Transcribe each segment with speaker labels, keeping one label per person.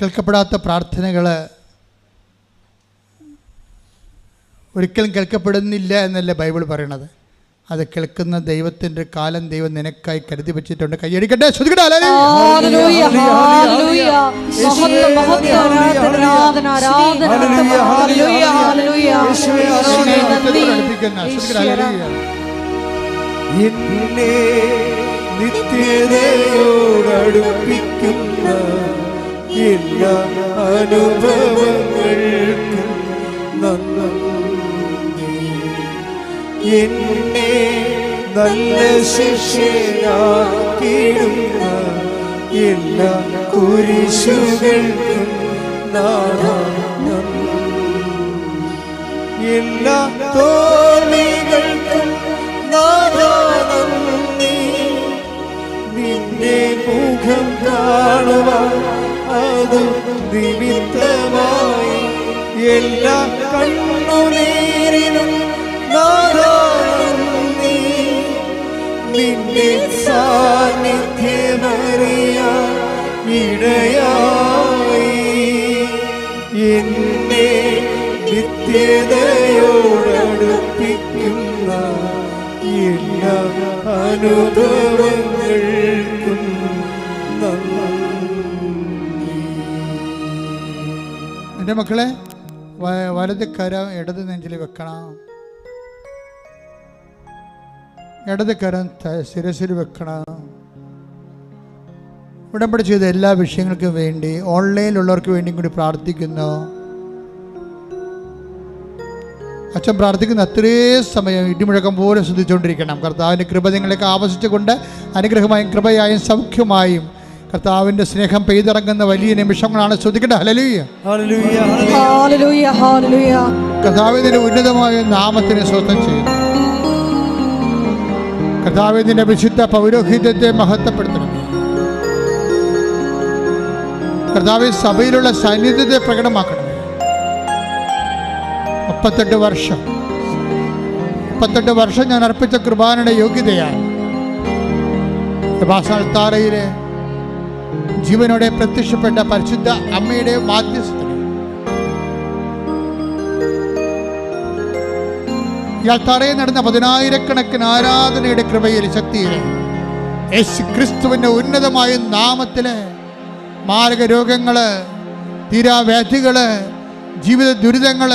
Speaker 1: കേൾക്കപ്പെടാത്ത പ്രാർത്ഥനകൾ ഒരിക്കലും കേൾക്കപ്പെടുന്നില്ല എന്നല്ലേ ബൈബിൾ പറയണത്? അത് കേൾക്കുന്ന ദൈവത്തിന്റെ കാലം ദൈവം നിനക്കായി കരുതി വെച്ചിട്ടുണ്ട്. കൈയടിക്കട്ടെ
Speaker 2: എന്നെ നിത്യതയോടടുപ്പിക്കുന്ന എല്ലാ അനുഭവങ്ങൾക്കും നന്ദി. എന്നെ നല്ല ശിക്ഷയാക്കിയിടുന്ന എല്ലാ കുരിശുകൾക്കും നന്ദി. എല്ലാ തോൽവികൾക്കും നാഥാ നിന്നെ മുഖം കാണുവാൻ അത് നിമിത്തമായി. എല്ലാ കണ്ണുനീരിനും നാഥാ നിന്നെ നിന്റെ സാന്നിധ്യമറിയാൻ ഇടയായി. എന്നെ നിത്യതയോടടുപ്പിക്കുന്ന എല്ലാ അനുഭവങ്ങൾക്കും നന്ദി.
Speaker 1: എന്റെ മക്കളെ വലത് കരം ഇടത് നെഞ്ചിൽ വെക്കണം. ഇടത് കരം ശിരസിൽ വെക്കണം. ഉടമ്പടി ചെയ്ത എല്ലാ വിഷയങ്ങൾക്കും വേണ്ടി ഓൺലൈനിലുള്ളവർക്ക് വേണ്ടിയും കൂടി പ്രാർത്ഥിക്കുന്നു. അച്ഛൻ പ്രാർത്ഥിക്കുന്ന അത്രേ സമയം ഇടിമുഴക്കം പോലെ ശ്രദ്ധിച്ചുകൊണ്ടിരിക്കണം. കർത്താവിന്റെ കൃപ നിങ്ങളെയൊക്കെ ആവശിച്ചുകൊണ്ട് അനുഗ്രഹമായും കൃപയായും സൗഖ്യമായും കർത്താവിന്റെ സ്നേഹം പെയ്തിറങ്ങുന്ന വലിയ നിമിഷങ്ങളാണ്
Speaker 2: ഹല്ലേലൂയ.
Speaker 3: ഹല്ലേലൂയ
Speaker 1: കർത്താവിന്റെ ഉന്നതമായ നാമത്തിന് സ്വന്തം ചെയ്യുന്നു കർത്താവിന്റെ വിശുദ്ധ പൗരോഹിത്യത്തെ മഹത്വപ്പെടുത്തണം. കർത്താവ് സഭയിലുള്ള സാന്നിധ്യത്തെ പ്രകടമാക്കണം. മുപ്പത്തെട്ട് വർഷം. മുപ്പത്തെട്ട് വർഷം ഞാൻ അർപ്പിച്ച കുർബാനയുടെ യോഗ്യതയാണ് കൃപാസ്ഥാനത്താറയിലെ ജീവനോടെ പ്രത്യക്ഷപ്പെട്ട പരിശുദ്ധ അമ്മയുടെ മാധ്യസ്ഥന് ഇയാൾ തറയിൽ നടന്ന പതിനായിരക്കണക്കിന് ആരാധനയുടെ കൃപയിൽ ശക്തിയിൽ യേശു ക്രിസ്തുവിന്റെ ഉന്നതമായ നാമത്തിൽ മാരക രോഗങ്ങൾ തീരാവ്യാധികൾ ജീവിത ദുരിതങ്ങൾ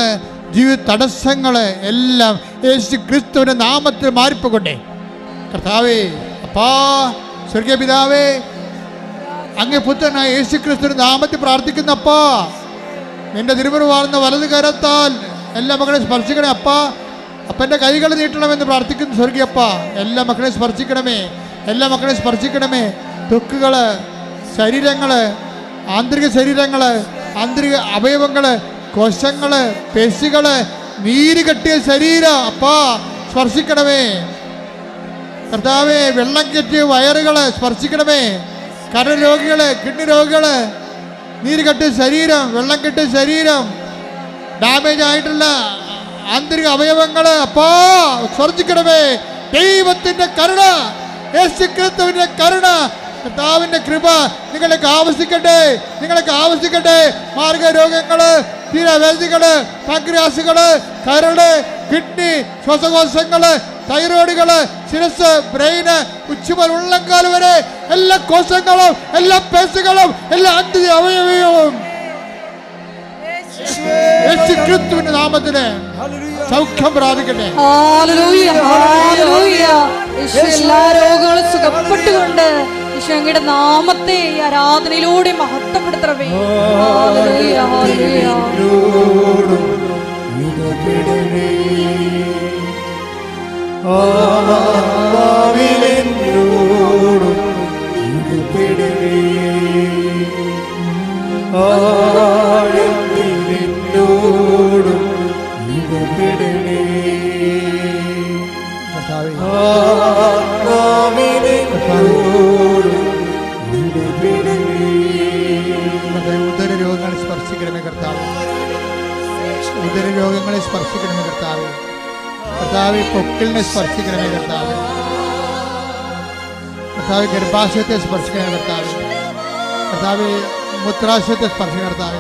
Speaker 1: ജീവിത തടസ്സങ്ങൾ എല്ലാം യേശു ക്രിസ്തുവിന്റെ നാമത്തിൽ മാറിപ്പോകൊണ്ടേ കർത്താവേ അപ്പാ സ്വർഗീയ പിതാവേ അങ്ങേ പുത്രനായ യേശു ക്രിസ്തു നാമത്തിൽ പ്രാർത്ഥിക്കുന്നപ്പാ നിന്റെ തിരുമുറി വാർന്ന വലത് കരത്താൽ എല്ലാ മക്കളെ സ്പർശിക്കണേ അപ്പാ. അപ്പന്റെ കൈകൾ നീട്ടണമെന്ന് പ്രാർത്ഥിക്കുന്നു സ്വർഗീയപ്പ എല്ലാ മക്കളെ സ്പർശിക്കണമേ. എല്ലാ മക്കളെ സ്പർശിക്കണമേ. തൊക്കുകൾ ശരീരങ്ങൾ ആന്തരിക ശരീരങ്ങൾ ആന്തരിക അവയവങ്ങൾ കോശങ്ങൾ പേശികൾ നീര് കെട്ടിയ ശരീരം അപ്പാ സ്പർശിക്കണമേ. കർത്താവേ വെള്ളം കെട്ടിയ വയറുകൾ സ്പർശിക്കണമേ. കരൾ രോഗികളെ കിഡ്നി രോഗികളെ നീര് കെട്ടിയ ശരീരം വെള്ളം കെട്ടിയ ശരീരം ഡാമേജ് ആയിട്ടുള്ള ആന്തരിക അവയവങ്ങൾ അപ്പോ സ്വർജിക്കണമേ. ദൈവത്തിന്റെ കരുണ യേശുക്രിസ്തുവിന്റെ കരുണ കർത്താവിന്റെ കൃപ നിങ്ങളൊക്കെ ആവശ്യിക്കട്ടെ നിങ്ങളൊക്കെ ആവശ്യിക്കട്ടെ. മാർഗരോഗങ്ങൾ തീരവേദികൾ പഗ്രാസുകൾ കരൾ കിഡ്നി ശ്വാസകോശങ്ങൾ തൈറോയിഡുകൾ ശിരസ് ബ്രെയിന് ഉച്ചുമൽ ഉള്ളങ്കാൽ വരെ എല്ലാ കോശങ്ങളും എല്ലാ പേശികളും എല്ലാ ആന്തരിക അവയവങ്ങളും. യേശു ക്രിസ്തുവിന്റെ നാമത്തിന് സൗഖ്യം പ്രാപിക്കട്ടെ.
Speaker 3: ഹല്ലേലൂയ ഹല്ലേലൂയ എല്ലാ രോഗങ്ങളും സുഖപ്പെട്ടുകൊണ്ട് യേശു നാമത്തെ ഈ ആരാധനയിലൂടെ മഹത്വപ്പെടുത്തണമേ. ഹല്ലേലൂയ
Speaker 1: സ്പർശിക്കണമേ കർത്താവ്. ഉദര രോഗങ്ങളെ സ്പർശിക്കണമേ കർത്താവ്. കർത്താവ് പൊക്കിളിനെ സ്പർശിക്കണമേ കർത്താവ്. കർത്താവ് ഗർഭാശയത്തെ സ്പർശിക്കണമേ കർത്താവ്. കർത്താവ് മൂത്രാശയത്തെ സ്പർശിക്കുന്ന കർത്താവ്.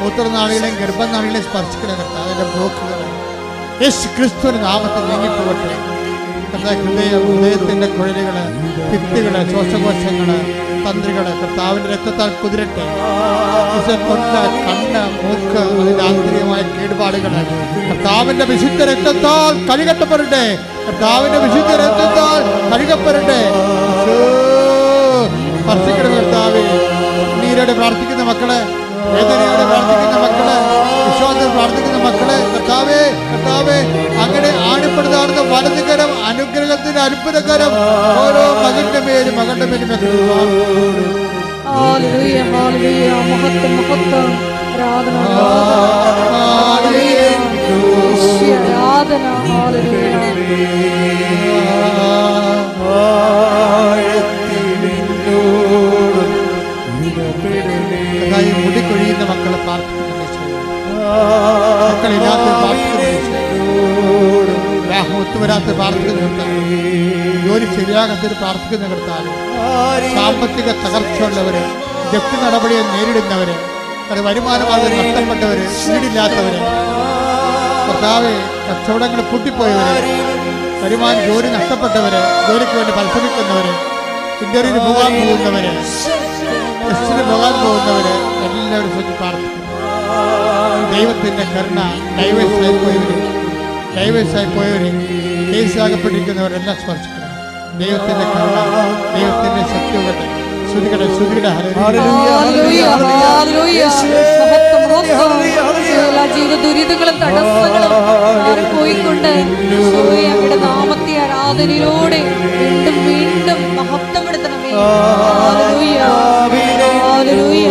Speaker 1: മൂത്രനാളികളെയും ഗർഭനാളികളെയും സ്പർശിക്കുന്ന കർത്താവ്. അതിന്റെ ബ്ലോക്കുകൾ യേശു ക്രിസ്തുവിന്റെ നാമത്തിൽ നീങ്ങിപ്പോകട്ടെ. കർത്താവ് ഹൃദയ ഹൃദയത്തിന്റെ കുഴലുകൾ ഭിത്തികൾ ശ്വാസകോശങ്ങൾ തന്ത്രികൾ കർത്താവിന്റെ രക്തത്താൽ കുതിരട്ടെ. തൊണ്ട കണ്ണ് മൂക്ക് അതിന്റെ ആന്തരികമായ കേടുപാടുകൾ. കർത്താവിന്റെ വിശുദ്ധ രക്തത്താൽ കഴുകട്ടപ്പെടട്ടെ. കർത്താവിന്റെ വിശുദ്ധ രക്തത്താൽ കഴുകപ്പെടട്ടെ. സ്പർശിക്കണം പ്രാർത്ഥിക്കുന്ന മക്കളെ വേദനയോടെ പ്രാർത്ഥിക്കുന്ന മക്കളെ വിശ്വാസം പ്രാർത്ഥിക്കുന്ന മക്കളെ കർത്താവേ കർത്താവേ അങ്ങനെ ആണിപ്പെടുത്താറുന്ന വലതുകരം അനുഗ്രഹത്തിന്റെ അത്ഭുതകരം ഓരോ മകന്റെ മേലും മകന്റെ മേലും
Speaker 3: മഹത്വം മഹത്വം. ആരാധന
Speaker 1: ജോലി ശരിയാകത്തിന് പ്രാർത്ഥിക്കുന്ന കർത്താവ് സാമ്പത്തിക തകർച്ചയുള്ളവര് ജപ്തി നടപടിയെ നേരിടുന്നവര് അത് വരുമാനമാർഗം നഷ്ടപ്പെട്ടവര് വീടില്ലാത്തവര് കർത്താവ് കച്ചവടങ്ങൾ പൊട്ടിപ്പോയവര് വരുമാന ജോലി നഷ്ടപ്പെട്ടവര് ജോലിക്ക് വേണ്ടി പരിശ്രമിക്കുന്നവര് ഇന്റർവ്യൂവിന് പോകാൻ പോകുന്നവര് ടെസ്റ്റിന് പോകാൻ പോകുന്നവര് എല്ലാവരും ശ്രദ്ധ പ്രാർത്ഥിക്കുന്നു. ദൈവത്തിന്റെ കരുണ ഡൈവേഴ്സായി പോയവര് ഡൈവേഴ്സായി പോയവര് കേസാകപ്പെട്ടിരിക്കുന്നവരെല്ലാം സ്പർശിക്കണം ദൈവത്തിന്റെ കരുണ ദൈവത്തിന്റെ ശക്തിയുടെ ശ്രുതികട ശ്രുതികട
Speaker 3: എല്ലാ ജീവിത ദുരിതങ്ങളും തടസ്സങ്ങളും മാറിപ്പോയിക്കൊണ്ട് അവിടെ നാമത്തെ ആരാധനയിലൂടെ വീണ്ടും വീണ്ടും മഹത്വപ്പെടുത്തണമേ ഹല്ലേലൂയ. ഹല്ലേലൂയ.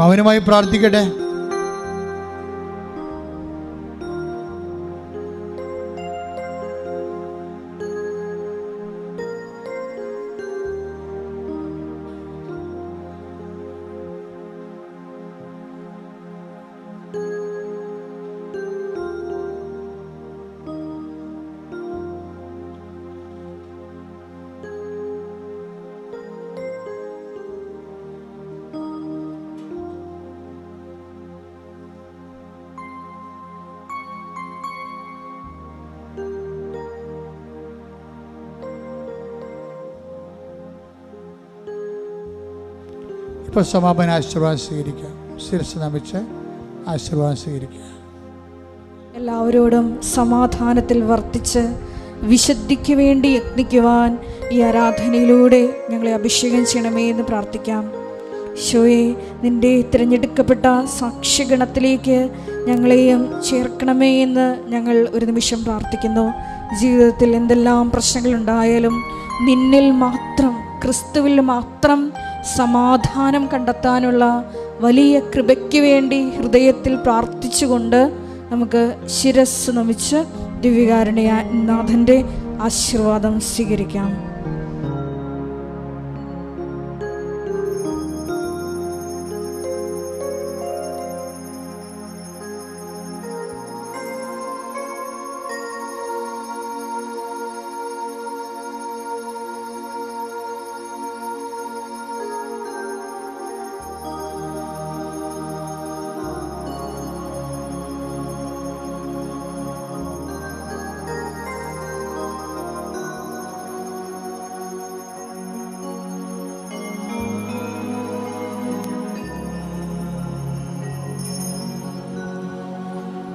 Speaker 1: മൗനമായി പ്രാർത്ഥിക്കട്ടെ. ഇപ്പോൾ സമാപന ആശീർവാദം സ്വീകരിക്കാം ശിരസ് നമിച്ച് ആശീർവാദം സ്വീകരിക്കുക.
Speaker 3: എല്ലാവരോടും സമാധാനത്തിൽ വർത്തിച്ച് വിശുദ്ധിക്ക് വേണ്ടി യത്നിക്കുവാൻ ഈ ആരാധനയിലൂടെ ഞങ്ങളെ അഭിഷേകം ചെയ്യണമേ എന്ന് പ്രാർത്ഥിക്കാം. ഷോയെ നിന്റെ തിരഞ്ഞെടുക്കപ്പെട്ട സാക്ഷ്യഗണത്തിലേക്ക് ഞങ്ങളെയും ചേർക്കണമേ എന്ന് ഞങ്ങൾ ഒരു നിമിഷം പ്രാർത്ഥിക്കുന്നു. ജീവിതത്തിൽ എന്തെല്ലാം പ്രശ്നങ്ങളുണ്ടായാലും നിന്നിൽ മാത്രം ക്രിസ്തുവിൽ മാത്രം സമാധാനം കണ്ടെത്താനുള്ള വലിയ കൃപയ്ക്ക് വേണ്ടി ഹൃദയത്തിൽ പ്രാർത്ഥിച്ചുകൊണ്ട് നമുക്ക് ശിരസ് നമിച്ച് ദിവ്യകാരുണ്യ നാഥന്റെ ആശീർവാദം സ്വീകരിക്കാം.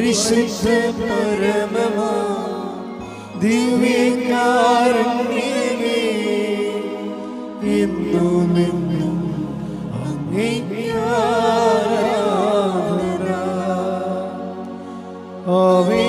Speaker 2: പരിശുദ്ധ പരമമാ ദിവ്യകാരുണ്യമേ എന്നും എന്നും അങ്ങേക്കാരാധന ആവേ